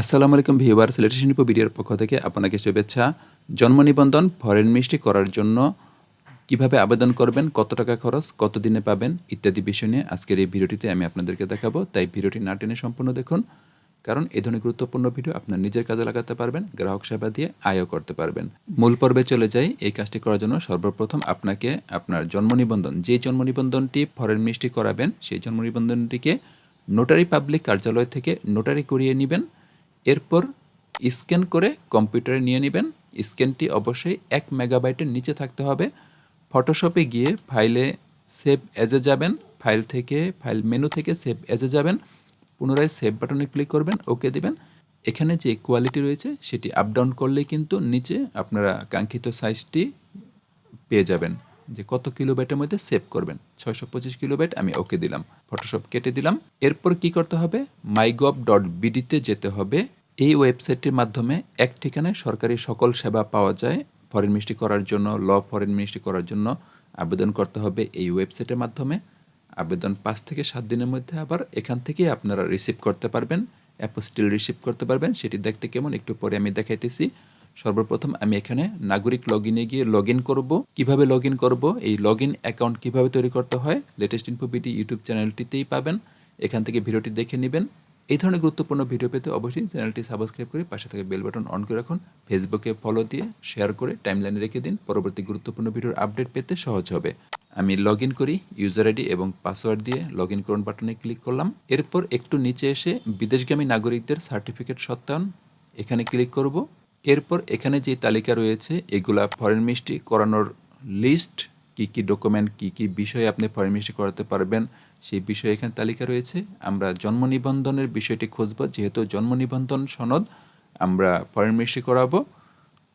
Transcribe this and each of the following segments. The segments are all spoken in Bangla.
আসসালামু আলাইকুম ভিউয়ার সিলেটেশন ভিডিওর পক্ষ থেকে আপনাকে শুভেচ্ছা। জন্ম নিবন্ধন, ফরেন মিষ্টি করার জন্য কীভাবে আবেদন করবেন, কত টাকা খরচ, কত দিনে পাবেন ইত্যাদি বিষয় নিয়ে আজকের এই ভিডিওটিতে আমি আপনাদেরকে দেখাবো। তাই ভিডিওটি না টেনে সম্পূর্ণ দেখুন, কারণ এই ধরনের গুরুত্বপূর্ণ ভিডিও আপনার নিজের কাজে লাগাতে পারবেন, গ্রাহক সেবা দিয়ে আয়ও করতে পারবেন। মূল পর্বে চলে যাই, এই কাজটি করার জন্য সর্বপ্রথম আপনাকে আপনার জন্ম নিবন্ধন, যে জন্ম নিবন্ধনটি ফরেন মিষ্টি করাবেন, সেই জন্ম নিবন্ধনটিকে নোটারি পাবলিক কার্যালয় থেকে নোটারি করিয়ে নেবেন। এরপর স্ক্যান করে কম্পিউটারে নিয়ে নেবেন। স্ক্যানটি অবশ্যই এক মেগাবাইটের নিচে থাকতে হবে। ফটোশপে গিয়ে ফাইলে সেভ এজে যাবেন। ফাইল থেকে, ফাইল মেনু থেকে সেভ এজে যাবেন। পুনরায় সেভ বাটনে ক্লিক করবেন ওকে দেবেন। এখানে যে কোয়ালিটি রয়েছে, সেটি আপ ডাউন করলেই কিন্তু নিচে আপনারা কাঙ্ক্ষিত সাইজটি পেয়ে যাবেন। যে কত কিলোবাইটের মধ্যে সেভ করবেন। ছয়শো পঁচিশ কিলোবাইট আমি ওকে দিলাম। ফটোশপ কেটে দিলাম। এরপর কি করতে হবে? মাইগভ ডট বিডিতে যেতে হবে। এই ওয়েবসাইটটির মাধ্যমে এক ঠিকানায় সরকারি সকল সেবা পাওয়া যায়। ফরেন মিষ্টি করার জন্য ল ফরেন মিষ্টি করার জন্য আবেদন করতে হবে এই ওয়েবসাইটের মাধ্যমে। আবেদন পাঁচ থেকে সাত দিনের মধ্যে আবার এখান থেকে আপনারা রিসিভ করতে পারবেন। অ্যাপোস্টিল রিসিভ করতে পারবেন। সেটি দেখতে কেমন? একটু পরে আমি দেখাইতেছি। সর্বপ্রথম আমি এখানে নাগরিক লগ ইনে গিয়ে লগ ইন করব। কীভাবে লগ ইন করব? এই লগ ইন অ্যাকাউন্ট কীভাবে তৈরি করতে হয়? লেটেস্ট ইনফো বিডি ইউটিউব চ্যানেলটিতেই পাবেন। এখান থেকে ভিডিওটি দেখে নেবেন। এই ধরনের গুরুত্বপূর্ণ ভিডিও পেতে অবশ্যই চ্যানেলটি সাবস্ক্রাইব করে পাশে থেকে বেল বাটন অন করে রাখুন। ফেসবুকে ফলো দিয়ে শেয়ার করে টাইমলাইনে রেখে দিন। পরবর্তী গুরুত্বপূর্ণ ভিডিওর আপডেট পেতে সহজ হবে। আমি লগ ইন করি ইউজার আইডি এবং পাসওয়ার্ড দিয়ে লগ ইন করুন বাটনে ক্লিক করলাম। এরপর একটু নিচে এসে বিদেশগামী নাগরিকদের সার্টিফিকেট সত্যায়ন এখানে ক্লিক করব। এরপর এখানে যে তালিকা রয়েছে, এগুলা ফরেন মিষ্টি করানোর লিস্ট কি কি ডকুমেন্ট কি কি বিষয়ে আপনি ফরেন মিষ্টি করাতে পারবেন সেই বিষয়ে এখানে তালিকা রয়েছে। আমরা জন্ম নিবন্ধনের বিষয়টি খুঁজব, যেহেতু জন্ম নিবন্ধন সনদ আমরা ফরেন করাবো।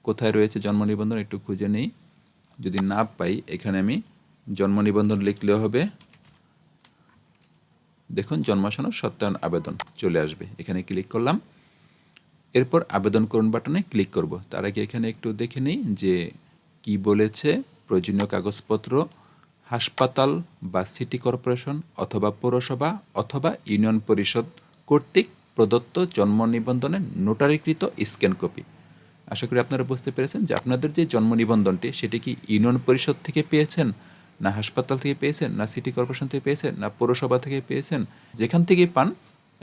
কোথায় রয়েছে জন্ম নিবন্ধন একটু খুঁজে নেই। যদি না পাই, এখানে আমি জন্ম নিবন্ধন লিখলেও হবে। দেখুন, জন্ম সনদ, সত্যায়ন, আবেদন চলে আসবে। এখানে ক্লিক করলাম। এরপর আবেদন করুন বাটনে ক্লিক করব। তার আগে এখানে একটু দেখে নিই যে কি বলেছে প্রয়োজনীয় কাগজপত্র। হাসপাতাল বা সিটি কর্পোরেশন অথবা পৌরসভা অথবা ইউনিয়ন পরিষদ কর্তৃক প্রদত্ত জন্ম নিবন্ধনের নোটারিকৃত স্ক্যান কপি। আশা করি আপনারা বুঝতে পেরেছেন যে আপনাদের যে জন্ম নিবন্ধনটি, সেটি কি ইউনিয়ন পরিষদ থেকে পেয়েছেন, না হাসপাতাল থেকে পেয়েছেন, না সিটি কর্পোরেশন থেকে পেয়েছেন, না পৌরসভা থেকে পেয়েছেন, যেখান থেকে পান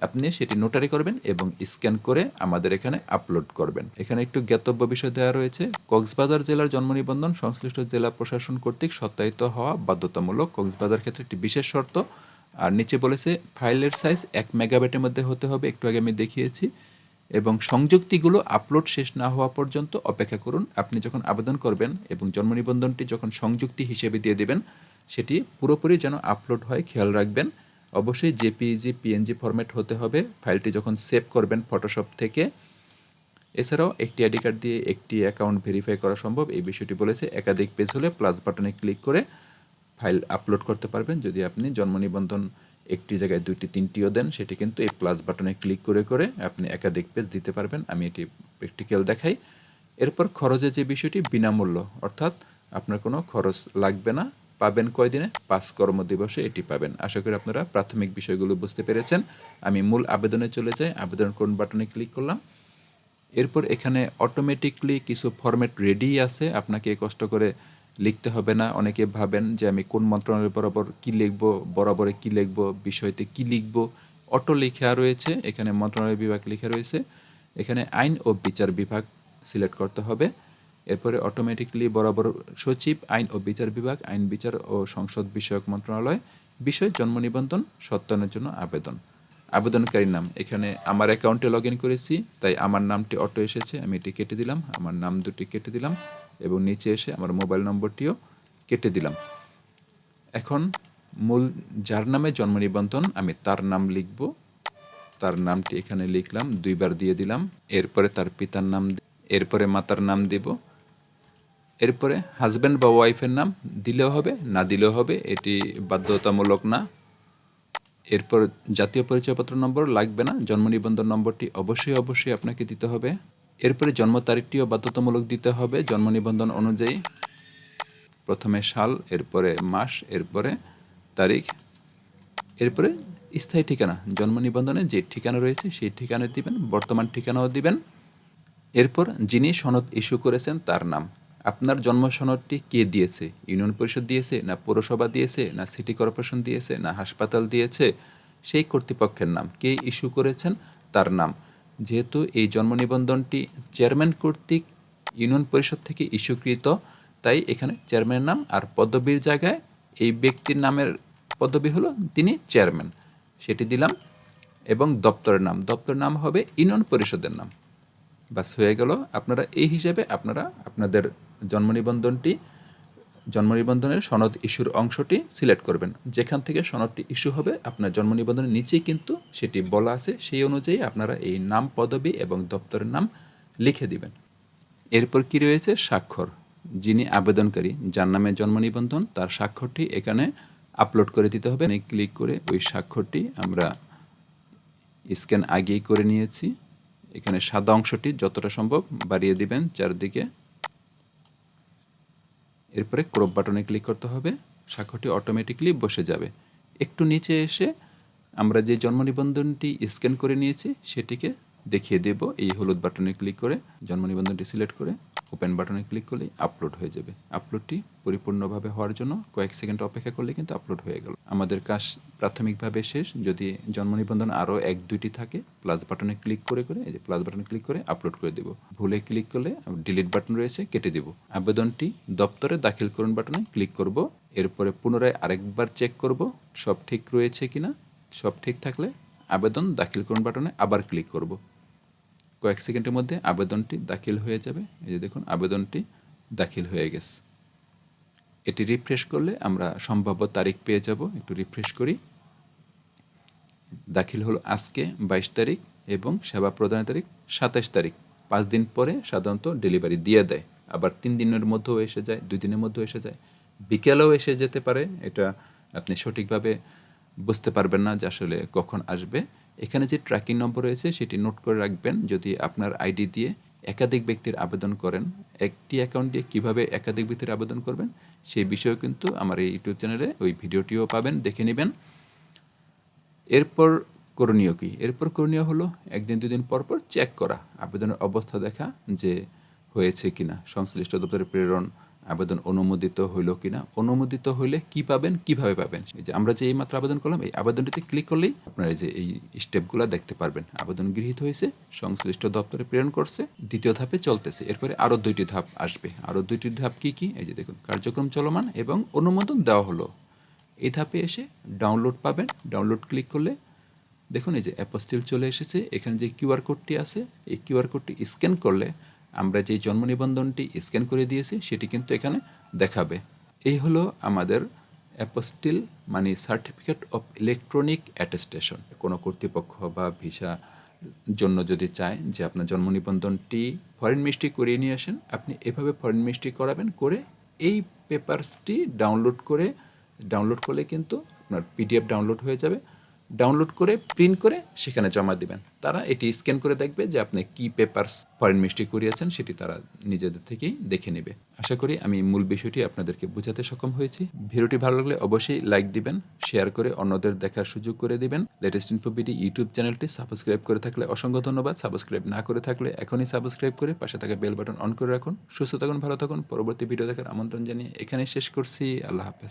আপনি সেটি নোটারি করবেন এবং স্ক্যান করে আমাদের এখানে আপলোড করবেন। এখানে একটু জ্ঞাতব্য বিষয় দেওয়া রয়েছে, কক্সবাজার জেলার জন্ম নিবন্ধন সংশ্লিষ্ট জেলা প্রশাসন কর্তৃক সত্যায়িত হওয়া বাধ্যতামূলক কক্সবাজার ক্ষেত্রে একটি বিশেষ শর্ত। আর নিচে বলেছে, ফাইলের সাইজ এক মেগাবাইটের মধ্যে হতে হবে, একটু আগে আমি দেখিয়েছি। এবং সংযুক্তিগুলো আপলোড শেষ না হওয়া পর্যন্ত অপেক্ষা করুন, আপনি যখন আবেদন করবেন এবং জন্ম নিবন্ধনটি যখন সংযুক্তি হিসেবে দিয়ে দেবেন, সেটি পুরোপুরি যেন আপলোড হয়, খেয়াল রাখবেন। অবশ্যই জেপিইজি পিএনজি ফরম্যাট হতে হবে ফাইলটি যখন সেভ করবেন ফটোশপ থেকে, এছাড়াও একটি আইডি কার্ড দিয়ে একটি অ্যাকাউন্ট ভেরিফাই করা সম্ভব। এই বিষয়টি বলেছে, একাধিক পেজ হলে প্লাস বাটনে ক্লিক করে ফাইল আপলোড করতে পারবেন। যদি আপনি জন্ম নিবন্ধন একটি জায়গায় দুইটি, তিনটিও দেন, সেটি কিন্তু এই প্লাস বাটনে ক্লিক করে করে আপনি একাধিক পেজ দিতে পারবেন। আমি এটি প্র্যাকটিক্যাল দেখাই। এরপর খরচের যে বিষয়টি, বিনামূল্য, অর্থাৎ আপনার কোনো খরচ লাগবে না। পাবেন কয়দিনে? পাঁচ কর্মদিবসে এটি পাবেন। আশা করি আপনারা প্রাথমিক বিষয়গুলো বুঝতে পেরেছেন। আমি মূল আবেদনে চলে যাই। আবেদন কোন বাটনে ক্লিক করলাম। এরপর এখানে অটোমেটিকলি কিছু ফরম্যাট রেডি আছে। আপনাকে কষ্ট করে লিখতে হবে না। অনেকে ভাবেন যে আমি কোন মন্ত্রণালয় বরাবর কী লিখব, বরাবরে কী লিখব, বিষয়তে কী লিখব। অটো লেখা রয়েছে। এখানে মন্ত্রণালয় বিভাগ লেখা রয়েছে। এখানে আইন ও বিচার বিভাগ সিলেক্ট করতে হবে। এরপরে অটোমেটিকলি বরাবর সচিব, আইন ও বিচার বিভাগ, আইন বিচার ও সংসদ বিষয়ক মন্ত্রণালয়, বিষয় জন্ম নিবন্ধন, সত্যায়নের জন্য আবেদন। আবেদনকারীর নাম। এখানে আমার অ্যাকাউন্টে লগ ইন করেছি, তাই আমার নামটি অটো এসেছে, আমি এটি কেটে দিলাম, আমার নাম দুটি কেটে দিলাম এবং নিচে এসে আমার মোবাইল নম্বরটিও কেটে দিলাম। এখন মূল, যার নামে জন্ম নিবন্ধন, আমি তার নাম লিখব। তার নামটি এখানে লিখলাম, দুইবার দিয়ে দিলাম, এরপরে তার পিতার নাম এরপরে মাতার নাম দেব। এরপরে হাজব্যান্ড বা ওয়াইফের নাম দিলেও হবে, না দিলেও হবে, এটি বাধ্যতামূলক না। এরপর জাতীয় পরিচয়পত্র নম্বর লাগবে না, জন্ম নিবন্ধন নম্বরটি অবশ্যই অবশ্যই আপনাকে দিতে হবে। এরপরে জন্ম তারিখটিও বাধ্যতামূলক দিতে হবে, জন্ম নিবন্ধন অনুযায়ী। প্রথমে সাল, এরপরে মাস, এরপরে তারিখ। এরপরে স্থায়ী ঠিকানা, জন্ম নিবন্ধনে যে ঠিকানা রয়েছে সেই ঠিকানা দিবেন, বর্তমান ঠিকানাও দিবেন। এরপর যিনি সনদ ইস্যু করেছেন তার নাম। আপনার জন্ম সনদটি কে দিয়েছে? ইউনিয়ন পরিষদ দিয়েছে, না পৌরসভা দিয়েছে, না সিটি কর্পোরেশন দিয়েছে, না হাসপাতাল দিয়েছে? সেই কর্তৃপক্ষের নাম। কে ইস্যু করেছেন? তার নাম। যেহেতু এই জন্ম নিবন্ধনটি চেয়ারম্যান কর্তৃক ইউনিয়ন পরিষদ থেকে ইস্যুকৃত, তাই এখানে চেয়ারম্যানের নাম আর পদবীর জায়গায় এই ব্যক্তির নামের পদবী হলো তিনি চেয়ারম্যান। সেটি দিলাম এবং দপ্তরের নাম। দপ্তরের নাম হবে ইউনিয়ন পরিষদের নাম। বাস হয়ে গেল। আপনারা এই হিসাবে আপনারা আপনাদের জন্ম নিবন্ধনটি জন্ম নিবন্ধনের সনদ ইস্যুর অংশটি সিলেক্ট করবেন। যেখান থেকে সনদটি ইস্যু হবে, আপনার জন্ম নিবন্ধনের নিচেই কিন্তু সেটি বলা আছে। সেই অনুযায়ী আপনারা এই নাম, পদবী এবং দপ্তরের নাম লিখে দিবেন। এরপর কি রয়েছে? স্বাক্ষর। যিনি আবেদনকারী, যার নামে জন্ম নিবন্ধন তার স্বাক্ষরটি এখানে আপলোড করে দিতে হবে। ক্লিক করে ওই স্বাক্ষরটি আমরা স্ক্যান আগেই করে নিয়েছি। এখানে সাদা অংশটি যতটা সম্ভব বাড়িয়ে দিবেন চারদিকে। এরপরে ক্রপ বাটনে ক্লিক করতে হবে স্বাক্ষরটি অটোমেটিকলি বসে যাবে। একটু নিচে এসে আমরা যে জন্ম নিবন্ধনটি স্ক্যান করে নিয়েছি, সেটিকে দেখিয়ে দেব। এই হলুদ বাটনে ক্লিক করে জন্ম নিবন্ধনটি সিলেক্ট করে। ওপেন বাটনে ক্লিক করলেই আপলোড হয়ে যাবে। আপলোডটি পরিপূর্ণভাবে হওয়ার জন্য কয়েক সেকেন্ড অপেক্ষা করলে কিন্তু আপলোড হয়ে গেল। আমাদের কাজ প্রাথমিকভাবে শেষ। যদি জন্ম নিবন্ধন আরও এক দুইটি থাকে প্লাস বাটনে ক্লিক করে করে, এই যে প্লাস বাটনে ক্লিক করে আপলোড করে দেব। ভুলে ক্লিক করলে ডিলিট বাটন রয়েছে, কেটে দেব। আবেদনটি দপ্তরে দাখিল করুন বাটনে ক্লিক করব। এরপরে পুনরায় আরেকবার চেক করব, সব ঠিক রয়েছে কিনা। সব ঠিক থাকলে আবেদন দাখিল করুন বাটনে আবার ক্লিক করব। কয়েক সেকেন্ডের মধ্যে আবেদনটি দাখিল হয়ে যাবে। এই যে দেখুন, আবেদনটি দাখিল হয়ে গেছে। এটি রিফ্রেশ করলে আমরা সম্ভাব্য তারিখ পেয়ে যাব। একটু রিফ্রেশ করি। দাখিল হলো আজকে বাইশ তারিখ এবং সেবা প্রদানের তারিখ সাতাশ তারিখ। পাঁচ দিন পরে সাধারণত ডেলিভারি দিয়ে দেয়। আবার তিন দিনের মধ্যেও এসে যায়, দুই দিনের মধ্যেও এসে যায়। বিকেলেও এসে যেতে পারে। এটা আপনি সঠিকভাবে বুঝতে পারবেন না যে আসলে কখন আসবে। এখানে যে ট্র্যাকিং নম্বর রয়েছে, সেটি নোট করে রাখবেন যদি আপনার আইডি দিয়ে একাধিক ব্যক্তির আবেদন করেন। একটি অ্যাকাউন্ট দিয়ে কীভাবে একাধিক ব্যক্তির আবেদন করবেন, সেই বিষয়েও কিন্তু আমার এই ইউটিউব চ্যানেলে ওই ভিডিওটিও পাবেন, দেখে নেবেন। এরপর করণীয় কি? এরপর করণীয় হলো একদিন, দুদিন পর পর চেক করা, আবেদনের অবস্থা দেখা যে হয়েছে কিনা। সংশ্লিষ্ট দপ্তরে প্রেরণ আবেদন অনুমোদিত হইল কিনা, অনুমোদিত হইলে কি পাবেন, কীভাবে পাবেন? এই যে আমরা যে এই মাত্র আবেদন করলাম, এই আবেদনটিতে ক্লিক করলেই আপনারা এই যে এই স্টেপগুলো দেখতে পারবেন। আবেদন গৃহীত হয়েছে, সংশ্লিষ্ট দপ্তরে প্রেরণ করছে, দ্বিতীয় ধাপে চলতেছে। এরপরে আরও দুইটি ধাপ আসবে। আরও দুইটি ধাপ কি কি? এই যে দেখুন, কার্যক্রম চলমান এবং অনুমোদন দেওয়া হলো। এই ধাপে এসে ডাউনলোড পাবেন। ডাউনলোড ক্লিক করলে দেখুন এই যে অ্যাপোস্টিল চলে এসেছে। এখানে যে কিউআর কোডটি আছে, এই কিউআর কোডটি স্ক্যান করলে আমরা যে জন্ম নিবন্ধনটি স্ক্যান করে দিয়েছি, সেটি কিন্তু এখানে দেখাবে। এই হলো আমাদের অ্যাপোস্টিল মানে সার্টিফিকেট অফ ইলেকট্রনিক অ্যাটেস্টেশন। কোনো কর্তৃপক্ষ বা ভিসা জন্য যদি চায় যে আপনার জন্ম নিবন্ধনটি ফরেন মিষ্টি করিয়ে নিয়ে আসেন, আপনি এভাবে ফরেন মিষ্টি করাবেন করে এই পেপারসটি ডাউনলোড করে ডাউনলোড করলে কিন্তু আপনার পিডিএফ ডাউনলোড হয়ে যাবে। ডাউনলোড করে প্রিন্ট করে সেখানে জমা দিবেন। তারা এটি স্ক্যান করে দেখবে যে আপনি কি পেপারস ফরেন মিষ্টি করিয়েছেন, সেটি তারা নিজেদের থেকেই দেখে নেবে। আশা করি আমি মূল বিষয়টি আপনাদেরকে বোঝাতে সক্ষম হয়েছি। ভিডিওটি ভালো লাগলে অবশ্যই লাইক দিবেন শেয়ার করে অন্যদের দেখার সুযোগ করে দিবেন। লেটেস্ট ইনফোবিডি ইউটিউব চ্যানেলটি সাবস্ক্রাইব করে থাকলে অসংখ্য ধন্যবাদ। সাবস্ক্রাইব না করে থাকলে এখনই সাবস্ক্রাইব করে পাশে থাকা বেল বাটন অন করে রাখুন। সুস্থ থাকুন, ভালো থাকুন। পরবর্তী ভিডিও দেখার আমন্ত্রণ জানিয়ে এখানেই শেষ করছি। আল্লাহ হাফেজ।